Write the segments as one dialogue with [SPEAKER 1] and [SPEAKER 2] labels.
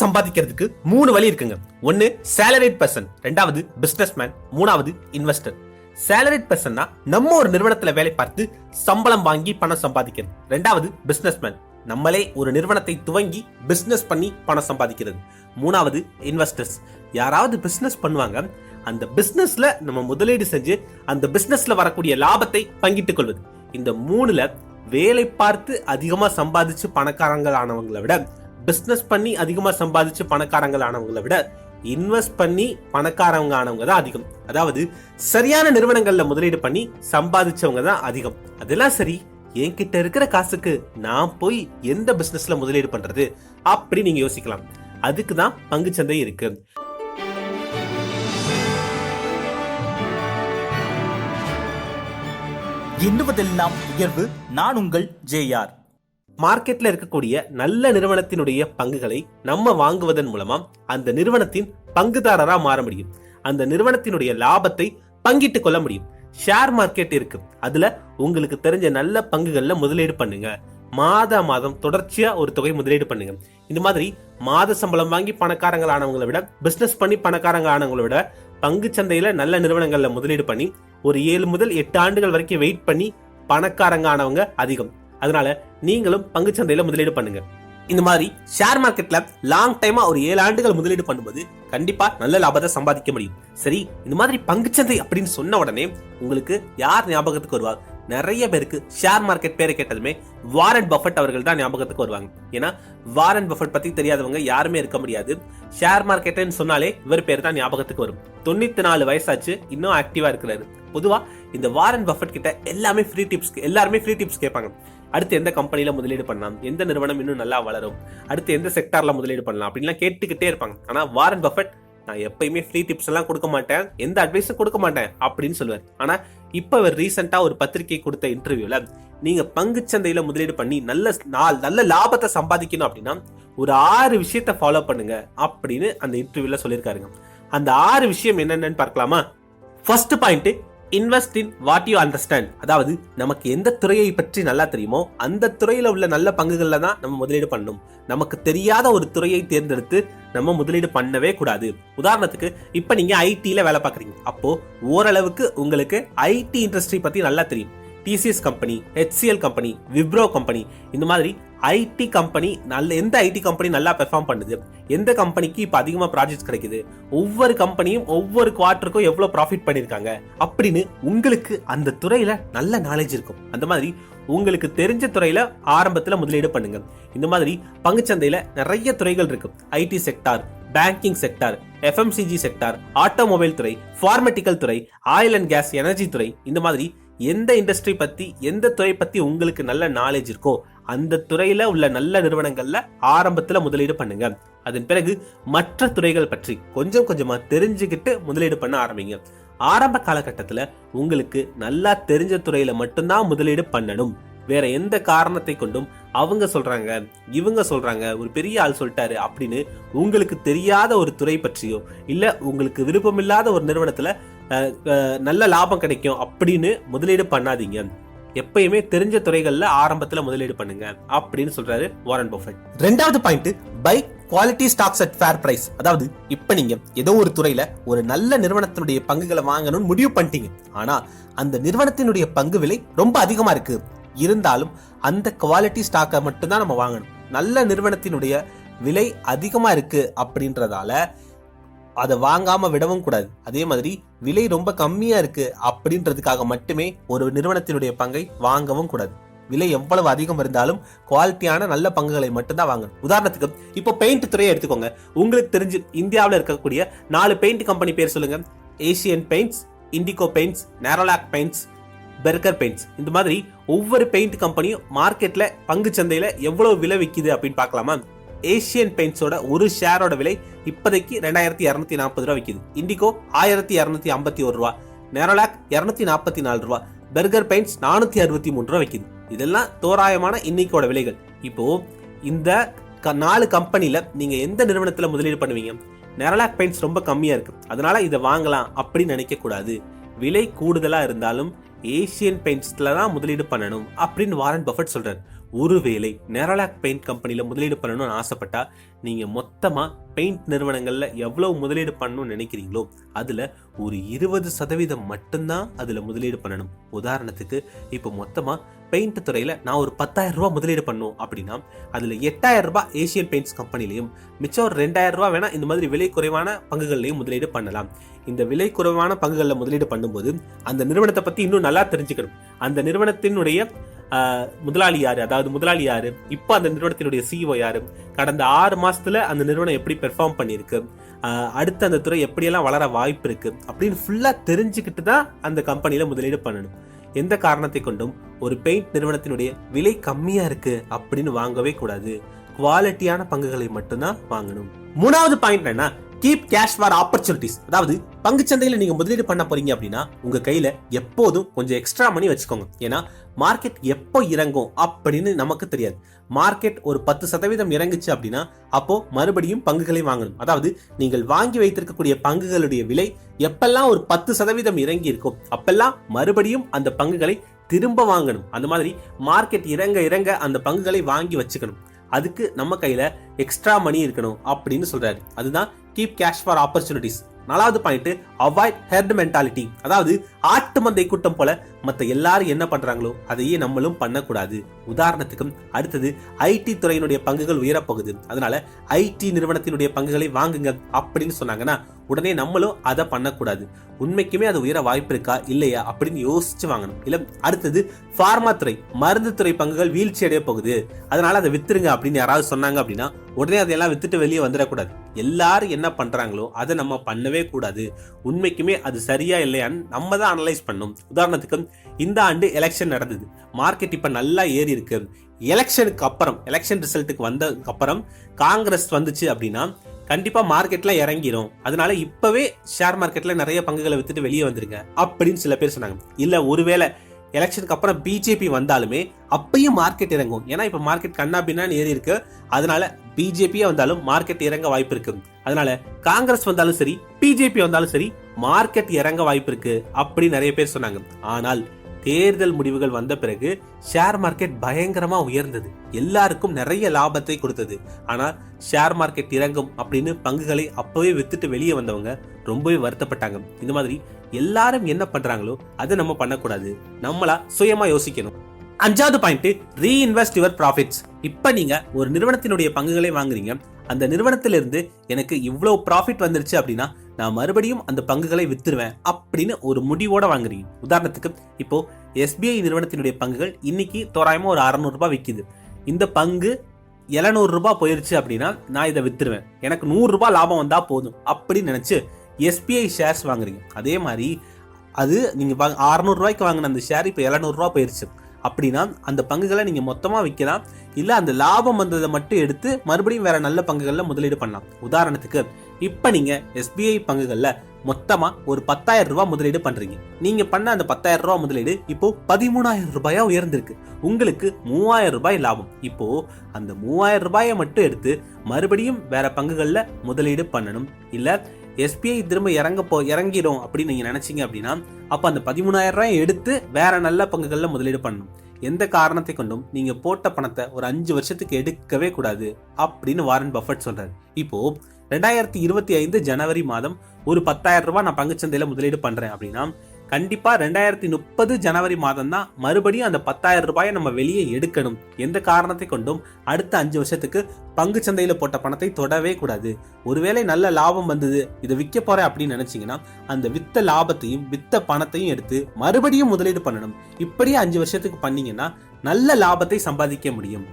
[SPEAKER 1] சம்பாதிக்கிறதுக்கு மூணு வழி இருக்குங்க. ஒன்னு சேலரிட் பர்சன் ரெண்டாவது பிசினஸ் மேன் மூணாவது இன்வெஸ்டர் சேலரிட் பர்சன்னா நம்ம ஒரு நிறுவனத்துல வேலை பார்த்து சம்பளம் வாங்கி பணம் சம்பாதிக்கிறது. ரெண்டாவது பிசினஸ் மேன் நம்மளே ஒரு நிறுவனத்தை துவங்கி பிசினஸ் பண்ணி பணம் சம்பாதிக்கிறது. மூணாவது இன்வெஸ்டர்ஸ் யாராவது பிசினஸ் பண்ணுவாங்க அந்த பிசினஸ்ல நம்ம முதலீடு செஞ்சு அந்த பிசினஸ்ல வரக்கூடிய லாபத்தை பங்கிட்டுக் கொள்வது. இந்த மூணுல வேலை பார்த்து அதிகமா சம்பாதிச்சு பணக்காரங்கள் ஆனவங்களை விட பிஸ்னஸ் பண்ணி அதிகமாக சம்பாதிச்சு பணக்காரங்கள் ஆனவங்களை விட இன்வெஸ்ட் பண்ணி பணக்காரவங்க ஆனவங்க தான் அதிகம். அதாவது சரியான நிறுவனங்களில் முதலீடு பண்ணி சம்பாதிச்சவங்க தான் அதிகம். அதெல்லாம் சரி என்கிட்ட இருக்கிற காசுக்கு நான் போய் எந்த பிஸ்னஸில் முதலீடு பண்றது அப்படி நீங்க யோசிக்கலாம். அதுக்கு தான் பங்குச்சந்தை இருக்கு.
[SPEAKER 2] எண்ணுவதெல்லாம் உயர்வு. நான் உங்கள் ஜேஆர்
[SPEAKER 1] மார்க்கெட்ல இருக்கக்கூடிய நல்ல நிறுவனத்தினுடைய பங்குகளை நம்ம வாங்குவதன் மூலமா அந்த நிறுவனத்தின் பங்குதாரரா மாற முடியும். அந்த நிறுவனத்தினுடைய லாபத்தை பங்கிட்டுக் கொள்ள முடியும். ஷேர் மார்க்கெட் இருக்கு. அதுல உங்களுக்கு தெரிஞ்ச நல்ல பங்குகள்ல முதலீடு பண்ணுங்க. மாத மாதம் தொடர்ச்சியா ஒரு தொகை முதலீடு பண்ணுங்க. இந்த மாதிரி மாத சம்பளம் வாங்கி பணக்காரங்கள் ஆனவங்களை விட பிசினஸ் பண்ணி பணக்காரங்க ஆனவங்களை விட பங்கு சந்தையில நல்ல நிறுவனங்கள்ல முதலீடு பண்ணி ஒரு ஏழு முதல் எட்டு ஆண்டுகள் வரைக்கும் வெயிட் பண்ணி பணக்காரங்க ஆனவங்க அதிகம். அதனால நீங்களும் பங்குச்சந்தையில முதலீடு பண்ணுங்க. இந்த மாதிரி ஷேர் மார்க்கெட்ல லாங் டைமா ஒரு ஏழு ஆண்டுகள் முதலீடு பண்ணும்போது கண்டிப்பா நல்ல லாபத்தை சம்பாதிக்க முடியும். சரி இந்த மாதிரி பங்குச்சந்தை அப்படின்னு சொன்ன உடனே உங்களுக்கு யார் ஞாபகத்துக்கு வருவார் நிறைய பேருக்கு ஷேர் மார்க்கெட் பேரை கேட்டதுமே வாரன் பஃபட் அவர்கள் தான் ஞாபகத்துக்கு வருவாங்க. ஏன்னா வாரன் பஃபட் பத்தி தெரியாதவங்க யாருமே இருக்க முடியாது. ஷேர் மார்க்கெட்டுன்னு சொன்னாலே இவர் பேர் தான் ஞாபகத்துக்கு வரும். தொண்ணூத்தி நாலு வயசாச்சு இன்னும் ஆக்டிவா இருக்கிறாரு. பொதுவா இந்த வாரன் பஃபட் கிட்ட எல்லாமே ஃப்ரீ டிப்ஸ் எல்லாருமே ஃப்ரீ டிப்ஸ் கேட்பாங்க. அடுத்து எந்த கம்பெனியில் முதலீடு பண்ணலாம்? எந்த நிறுவனம் இன்னும் நல்லா வளரும்? அடுத்து எந்த செக்டாரில் முதலீடு பண்ணலாம்? அப்படின்லாம் கேட்டுக்கிட்டே இருப்பாங்க. ஆனால் வாரன் பஃபட் நான் எப்பயுமே ஃப்ரீ டிப்ஸ் எல்லாம் கொடுக்க மாட்டேன். எந்த அட்வைஸும் கொடுக்க மாட்டேன் அப்படின்னு சொல்லுவார். ஆனால் இப்போ அவர் ரீசெண்டாக ஒரு பத்திரிகை கொடுத்த இன்டர்வியூவில் நீங்கள் பங்குச்சந்தையில் முதலீடு பண்ணி நல்ல நாள் நல்ல லாபத்தை சம்பாதிக்கணும் அப்படின்னா ஒரு ஆறு விஷயத்த ஃபாலோ பண்ணுங்க அப்படின்னு அந்த இன்டர்வியூவில் சொல்லியிருக்காருங்க. அந்த ஆறு விஷயம் என்னென்னு பார்க்கலாமா? First point invest in what you understand அதாவது நமக்கு எந்த துறையை பற்றி நல்லா தெரியுமோ அந்த துறையில் உள்ள நல்ல பங்குகளில் தான் நம்ம முதலீடு பண்ணணும் நமக்கு தெரியாத ஒரு துறையை தேர்ந்தெடுத்து நம்ம முதலீடு பண்ணவே கூடாது. உதாரணத்துக்கு இப்போ நீங்கள் ஐடியில் வேலை பார்க்குறீங்க. அப்போது ஓரளவுக்கு உங்களுக்கு ஐடி இண்டஸ்ட்ரி பற்றி நல்லா தெரியும். TCS company HCL company Wipro company இந்த மாதிரி ஐடி கம்பெனி நல்ல எந்த ஐடி கம்பெனி நல்லா பெர்ஃபார்ம் பண்ணுது எந்த கம்பெனிக்கு இப்போ அதிகமாக ப்ராஜெக்ட்ஸ் கிடைக்குது ஒவ்வொரு கம்பெனியும் ஒவ்வொரு குவார்ட்டருக்கும் எவ்வளோ ப்ராஃபிட் பண்ணியிருக்காங்க அப்படின்னு உங்களுக்கு அந்த துறையில் நல்ல நாலேஜ் இருக்கும். அந்த மாதிரி உங்களுக்கு தெரிஞ்ச துறையில் ஆரம்பத்தில் முதலீடு பண்ணுங்க. இந்த மாதிரி பங்குச்சந்தையில் நிறைய துறைகள் இருக்கு. IT sector banking sector FMCG sector automobile துறை ஃபார்மெட்டிக்கல் துறை ஆயில் அண்ட் கேஸ் எனர்ஜி துறை இந்த மாதிரி எந்த இண்டஸ்ட்ரி பத்தி எந்த துறை பத்தி உங்களுக்கு நல்ல நாலேஜ் இருக்கோ அந்த துறையில உள்ள நல்ல நிறுவனங்கள்ல ஆரம்பத்துல முதலீடு பண்ணுங்க. அதன் பிறகு மற்ற துறைகள் பற்றி கொஞ்சம் கொஞ்சமா தெரிஞ்சுக்கிட்டு முதலீடு பண்ண ஆரம்பிங்க. ஆரம்ப காலகட்டத்தில் உங்களுக்கு நல்லா தெரிஞ்ச துறையில மட்டும்தான் முதலீடு பண்ணணும். வேற எந்த காரணத்தை கொண்டும் அவங்க சொல்றாங்க இவங்க சொல்றாங்க ஒரு பெரிய ஆள் சொல்லிட்டாரு அப்படின்னு உங்களுக்கு தெரியாத ஒரு துறை பற்றியோ இல்ல உங்களுக்கு விருப்பமில்லாத ஒரு நிறுவனத்துல நல்ல லாபம் கிடைக்கும் அப்படின்னு முதலீடு பண்ணாதீங்க. எப்பயுமே தெரிஞ்ச துறைகளில் ஆரம்பத்தில் முதலீடு பண்ணுங்க அப்படின்னு சொல்றாரு வாரன் பஃபட் ரெண்டாவது point buy quality stocks at fair price அதாவது இப்போ நீங்கள் ஏதோ ஒரு துறையில் ஒரு நல்ல நிறுவனத்தினுடைய பங்குகளை வாங்கணும்னு முடிவு பண்ணிட்டீங்க. ஆனால் அந்த நிறுவனத்தினுடைய பங்கு விலை ரொம்ப அதிகமாக இருக்கு. இருந்தாலும் அந்த குவாலிட்டி ஸ்டாக்கை மட்டும்தான் நம்ம வாங்கணும். நல்ல நிறுவனத்தினுடைய விலை அதிகமாக இருக்கு அப்படின்றதால அதை வாங்காம விடவும் கூடாது. அதே மாதிரி விலை ரொம்ப கம்மியா இருக்கு அப்படின்றதுக்காக மட்டுமே ஒரு நிறுவனத்தினுடைய பங்கை வாங்கவும் கூடாது. விலை எவ்வளவு அதிகம் இருந்தாலும் குவாலிட்டியான நல்ல பங்குகளை மட்டும்தான் வாங்கணும். உதாரணத்துக்கு இப்போ பெயிண்ட் துறையை எடுத்துக்கோங்க. உங்களுக்கு தெரிஞ்சு இந்தியாவில் இருக்கக்கூடிய நாலு பெயிண்ட் கம்பெனி பேர் சொல்லுங்க. Asian Paints Indigo Paints Nerolac Paints Berger Paints இந்த மாதிரி ஒவ்வொரு பெயிண்ட் கம்பெனியும் மார்க்கெட்ல பங்கு சந்தையில எவ்வளவு விலை விற்கிது அப்படின்னு பார்க்கலாமா? ஏசியன் பெயிண்ட்ஸோட ஒரு ஷேரோட விலை இப்போதைக்கு ரெண்டாயிரத்தி இரநூத்தி நாற்பது ரூபா விற்கிது இண்டிகோ ஆயிரத்தி இரநூத்தி ஐம்பத்தி ஒரு ரூபா. நேரோலாக் இரநூத்தி நாற்பத்தி நாலு ரூபா. பெர்கர் பெயிண்ட்ஸ் நானூத்தி அறுபத்தி மூணு ரூபா விற்கிது இதெல்லாம் தோராயமான இன்னைக்கோட விலைகள். இப்போ இந்த க- நாலு கம்பெனியில் நீங்க எந்த நிறுவனத்தில் முதலீடு பண்ணுவீங்க? நெரலாக் பெயிண்ட்ஸ் ரொம்ப கம்மியா இருக்கு. அதனால இதை வாங்கலாம் அப்படின்னு நினைக்க கூடாது. விலை கூடுதலா இருந்தாலும் ஏசியன் பெயிண்ட்ஸ்ல தான் முதலீடு பண்ணணும் அப்படின்னு வாரன் பஃபட் சொல்றாரு. ஒருவேளை நெரலாக் பெயிண்ட் கம்பெனியில் முதலீடு பண்ணணும்னு ஆசைப்பட்டா நீங்கள் மொத்தமாக பெயிண்ட் நிறுவனங்களில் எவ்வளவு முதலீடு பண்ணணும்னு நினைக்கிறீங்களோ அதில் ஒரு இருபது சதவீதம் மட்டும்தான் அதில் முதலீடு பண்ணணும். உதாரணத்துக்கு இப்போ மொத்தமாக பெயிண்ட் துறையில் நான் ஒரு பத்தாயிரம் ரூபா முதலீடு பண்ணும் அப்படின்னா அதில் எட்டாயிரம் ரூபாய் ஏசியன் பெயிண்ட்ஸ் கம்பெனிலையும் மிச்சம் ஒரு ரெண்டாயிரம் ரூபா வேணால் இந்த மாதிரி விலை குறைவான பங்குகள்லையும் முதலீடு பண்ணலாம். இந்த விலை குறைவான பங்குகளில் முதலீடு பண்ணும்போது அந்த நிறுவனத்தை பற்றி இன்னும் நல்லா தெரிஞ்சுக்கணும். அந்த நிறுவனத்தினுடைய முதலாளி யாரு? அதாவது முதலாளி யாரு? இப்போ அந்த நிறுவனத்தினுடைய சிஇஓ யாரு? கடந்த ஆறு மாசத்துல அந்த நிறுவனம் எப்படி பெர்ஃபார்ம் பண்ணியிருக்கு? அடுத்த அடுத்து அந்த துறை எப்படியெல்லாம் வளர வாய்ப்பு இருக்கு? அப்படின்னு ஃபுல்லா தெரிஞ்சுக்கிட்டு தான் அந்த கம்பெனியில முதலீடு பண்ணணும். எந்த காரணத்தை கொண்டும்? ஒரு பெயிண்ட் நிறுவனத்தினுடைய விலை கம்மியா இருக்கு அப்படின்னு வாங்கவே கூடாது. குவாலிட்டியான பங்குகளை மட்டும்தான் வாங்கணும். மூணாவது பாயிண்ட் என்ன கீப் கேஷ் ஃபார் ஆப்பர்ச்சுனிட்டிஸ் அதாவது பங்குச்சந்தையில நீங்க முதலீடு பண்ண போறீங்க அப்படின்னா உங்க கையில எப்போதும் கொஞ்சம் எக்ஸ்ட்ரா மணி வச்சுக்கோங்க. ஏன்னா மார்க்கெட் எப்போ இறங்கும் அப்படின்னு நமக்கு தெரியாது. மார்க்கெட் ஒரு பத்து சதவீதம் இறங்குச்சு அப்படின்னா அப்போ மறுபடியும் பங்குகளை வாங்கணும். அதாவது நீங்கள் வாங்கி வைத்திருக்கக்கூடிய பங்குகளுடைய விலை எப்பெல்லாம் ஒரு பத்து சதவீதம் இறங்கி இருக்கும் அப்பெல்லாம் மறுபடியும் அந்த பங்குகளை திரும்ப வாங்கணும். அந்த மாதிரி மார்க்கெட் இறங்க இறங்க அந்த பங்குகளை வாங்கி வச்சுக்கணும். அதுக்கு நம்ம கையில் எக்ஸ்ட்ரா மணி இருக்கணும் அப்படின்னு சொல்கிறாரு அதுதான் கீப் கேஷ் ஃபார் ஆப்பர்ச்சுனிட்டிஸ் நாலாவது பாயிண்ட் அவாய்ட் ஹெர்ட் மென்டாலிட்டி அதாவது ஆட்டு மந்தை கூட்டம் போல மற்ற எல்லாரும் என்ன பண்றாங்களோ அதையே நம்மளும் பண்ணக்கூடாது. உதாரணத்துக்கும் அடுத்தது ஐடி துறையினுடைய பங்குகள் உயரப்போகுது. அதனால ஐடி நிறுவனத்தினுடைய பங்குகளை வாங்குங்க அப்படின்னு சொன்னாங்கன்னா உடனே நம்மளும் அதை பண்ணக்கூடாது. உண்மைக்குமே அது உயர வாய்ப்பு இருக்கா இல்லையா அப்படின்னு யோசிச்சு வாங்கணும். இல்ல அடுத்தது பார்மா துறை மருந்து துறை பங்குகள் வீழ்ச்சி அடைய போகுது. அதனால அதை வித்துருங்க அப்படின்னு யாராவது சொன்னாங்க அப்படின்னா உடனே அதையெல்லாம் வித்துட்டு வெளியே வந்துடக்கூடாது. எல்லாரும் என்ன பண்ணுறாங்களோ அதை நம்ம பண்ணவே கூடாது. உண்மைக்குமே அது சரியா இல்லையான்னு நம்ம தான் அனலைஸ் பண்ணும் உதாரணத்துக்கு இந்த ஆண்டு எலெக்ஷன் நடந்தது. மார்க்கெட் இப்போ நல்லா ஏறி இருக்கு. எலெக்ஷனுக்கு அப்புறம் எலெக்ஷன் ரிசல்ட்டுக்கு வந்ததுக்கு அப்புறம் காங்கிரஸ் வந்துச்சு அப்படின்னா கண்டிப்பாக மார்க்கெட்டில் இறங்கிடும் அதனால இப்போவே ஷேர் மார்க்கெட்டில் நிறைய பங்குகளை வித்துட்டு வெளியே வந்துருங்க அப்படின்னு சில பேர் சொன்னாங்க. இல்லை ஒருவேளை எலெக்ஷனுக்கு அப்புறம் பிஜேபி வந்தாலுமே அப்பயும் மார்க்கெட் இறங்கும். ஏன்னா இப்போ மார்க்கெட் கண்ணா பின்னான்னு ஏறி இருக்கு. அதனால பிஜேபியே வந்தாலும் மார்க்கெட் இறங்க வாய்ப்பு இருக்கு. அதனால காங்கிரஸ் வந்தாலும் சரி பிஜேபி வந்தாலும் சரி மார்க்கெட் இறங்க வாய்ப்பு இருக்கு அப்படி நிறைய பேர் சொன்னாங்க. ஆனால் தேர்தல் முடிவுகள் வந்த பிறகு ஷேர் மார்க்கெட் பயங்கரமா உயர்ந்தது. எல்லாருக்கும் நிறைய லாபத்தை கொடுத்தது. ஆனா ஷேர் மார்க்கெட் இறங்கும் அப்படின்னு பங்குகளை அப்பவே வித்துட்டு வெளியே வந்தவங்க ரொம்பவே வருத்தப்பட்டாங்க. இந்த மாதிரி எல்லாரும் என்ன பண்றாங்களோ அதை நம்ம பண்ணக்கூடாது. நம்மளா சுயமா யோசிக்கணும். அஞ்சாவது பாயிண்ட் ரீஇன்வெஸ்ட் யுவர் ப்ராஃபிட்ஸ் இப்போ நீங்கள் ஒரு நிறுவனத்தினுடைய பங்குகளை வாங்குறீங்க. அந்த நிறுவனத்திலிருந்து எனக்கு இவ்வளோ ப்ராஃபிட் வந்துருச்சு அப்படின்னா நான் மறுபடியும் அந்த பங்குகளை வித்துருவேன் அப்படின்னு ஒரு முடிவோட வாங்குறீங்க. உதாரணத்துக்கு இப்போ எஸ்பிஐ நிறுவனத்தினுடைய பங்குகள் இன்னைக்கு தோராயமாக ஒரு அறநூறுபா விற்கிது இந்த பங்கு எழுநூறுபா போயிருச்சு அப்படின்னா நான் இதை வித்துருவேன். எனக்கு நூறுரூபா லாபம் வந்தால் போதும் அப்படின்னு நினச்சி எஸ்பிஐ ஷேர்ஸ் வாங்குறீங்க. அதே மாதிரி அது நீங்கள் வாங்க அறநூறுரூவாய்க்கு வாங்கின அந்த ஷேர் இப்போ எழுநூறுரூவா போயிருச்சு. அப்படின்னா அந்த பங்குகளை நீங்கள் மொத்தமாக விற்கலாம். இல்லை அந்த லாபம் வந்ததை மட்டும் எடுத்து மறுபடியும் வேற நல்ல பங்குகளில் முதலீடு பண்ணலாம். உதாரணத்துக்கு இப்போ நீங்கள் எஸ்பிஐ பங்குகளில் மொத்தமாக ஒரு பத்தாயிரம் ரூபா முதலீடு பண்ணுறீங்க நீங்கள் பண்ண அந்த பத்தாயிரம் ரூபா முதலீடு இப்போ பதிமூணாயிரம் ரூபாயாக உயர்ந்திருக்கு. உங்களுக்கு மூவாயிரம் ரூபாய் லாபம். இப்போ அந்த மூவாயிரம் ரூபாயை மட்டும் எடுத்து மறுபடியும் வேற பங்குகளில் முதலீடு பண்ணணும். இல்லை எஸ்பிஐ திரும்ப இறங்க போ இறங்கிடும் அப்படின்னு நீங்கள் நினச்சிங்க அப்படின்னா அப்போ அந்த பதிமூணாயிரம் ரூபாய் எடுத்து வேற நல்ல பங்குகளில் முதலீடு பண்ணணும். எந்த காரணத்தை கொண்டும் நீங்க போட்ட பணத்தை ஒரு அஞ்சு வருஷத்துக்கு எடுக்கவே கூடாது அப்படின்னு வாரன் பஃபட் சொல்றாரு. இப்போ ரெண்டாயிரத்தி இருபத்தி ஐந்து ஜனவரி மாதம் ஒரு பத்தாயிரம் ரூபாய் நான் பங்குச்சந்தையில முதலீடு பண்றேன் அப்படின்னா கண்டிப்பாக ரெண்டாயிரத்தி முப்பது ஜனவரி மாதம் தான் மறுபடியும் அந்த பத்தாயிரம் ரூபாயை நம்ம வெளியே எடுக்கணும். எந்த காரணத்தை கொண்டும் அடுத்த அஞ்சு வருஷத்துக்கு பங்கு சந்தையில் போட்ட பணத்தை தொடவே கூடாது. ஒருவேளை நல்ல லாபம் வந்தது இதை விற்க போறேன் அப்படின்னு நினைச்சீங்கன்னா அந்த வித்த லாபத்தையும் வித்த பணத்தையும் எடுத்து மறுபடியும் முதலீடு பண்ணணும். இப்படியே அஞ்சு வருஷத்துக்கு பண்ணீங்கன்னா நல்ல லாபத்தை சம்பாதிக்க முடியும்.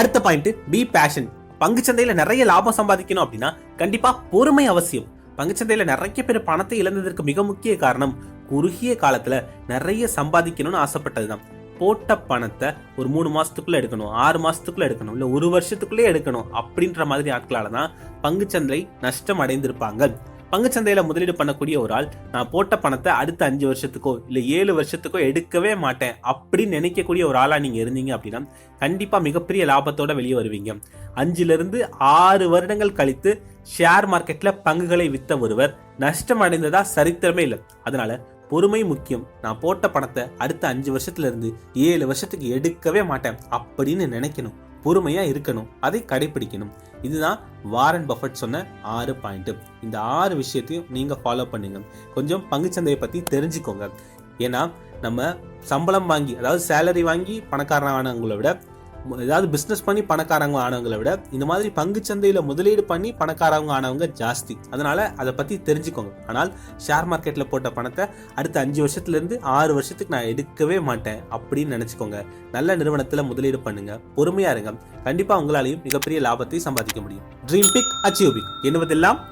[SPEAKER 1] அடுத்த பாயிண்ட் பி பேஷன் பங்குச்சந்தையில நிறைய லாபம் சம்பாதிக்கணும் அப்படின்னா கண்டிப்பாக பொறுமை அவசியம். பங்குச்சந்தையில நிறைய பேர் பணத்தை இழந்ததற்கு மிக முக்கிய காரணம் குறுகிய காலத்துல நிறைய சம்பாதிக்கணும்னு ஆசைப்பட்டது தான் போட்ட பணத்தை ஒரு மூணு மாசத்துக்குள்ள எடுக்கணும் ஆறு மாசத்துக்குள்ள எடுக்கணும் இல்ல ஒரு வருஷத்துக்குள்ளே எடுக்கணும் அப்படின்ற மாதிரி ஆட்களால தான் பங்குச்சந்தை நஷ்டம் அடைந்திருப்பாங்க. பங்குச்சந்தையில முதலீடு பண்ணக்கூடிய ஒரு ஆள் நான் போட்ட பணத்தை அடுத்த அஞ்சு வருஷத்துக்கோ இல்ல ஏழு வருஷத்துக்கோ எடுக்கவே மாட்டேன் அப்படின்னு நினைக்கக்கூடிய ஒரு ஆளா நீங்க இருந்தீங்க அப்படின்னா கண்டிப்பா மிகப்பெரிய லாபத்தோட வெளியே வருவீங்க. அஞ்சுல இருந்து ஆறு வருடங்கள் கழித்து ஷேர் மார்க்கெட்ல பங்குகளை வித்த ஒருவர் நஷ்டம் அடைந்ததா சரித்திரமே இல்லை. அதனால பொறுமை முக்கியம். நான் போட்ட பணத்தை அடுத்த அஞ்சு வருஷத்துல இருந்து ஏழு வருஷத்துக்கு எடுக்கவே மாட்டேன் அப்படின்னு நினைக்கணும். பொறுமையா இருக்கணும். அதை கடைபிடிக்கணும் இதுதான் வாரன் பஃபட் சொன்ன ஆறு பாயிண்ட். இந்த ஆறு விஷயத்தையும் நீங்க ஃபாலோ பண்ணுங்க. கொஞ்சம் பங்குச்சந்தையை பத்தி தெரிஞ்சுக்கோங்க. ஏன்னா நம்ம சம்பளம் வாங்கி அதாவது சேலரி வாங்கி பணக்காரனானவங்களை விட ஏதாவது பிஸ்னஸ் பண்ணி பணக்காரங்க ஆனவங்களை விட இந்த மாதிரி பங்குச்சந்தையில முதலீடு பண்ணி பணக்காரவங்க ஆனவங்க ஜாஸ்தி. அதனால அதை பற்றி தெரிஞ்சுக்கோங்க. ஆனால் ஷேர் மார்க்கெட்டில் போட்ட பணத்தை அடுத்த அஞ்சு வருஷத்துல இருந்து ஆறு வருஷத்துக்கு நான் எடுக்கவே மாட்டேன் அப்படின்னு நினச்சிக்கோங்க. நல்ல நிறுவனத்தில் முதலீடு பண்ணுங்க. பொறுமையாக இருங்க. கண்டிப்பாக உங்களாலையும் மிகப்பெரிய லாபத்தை சம்பாதிக்க முடியும். ட்ரீம் பிக் அச்சீவ் பிக் என்பதெல்லாம்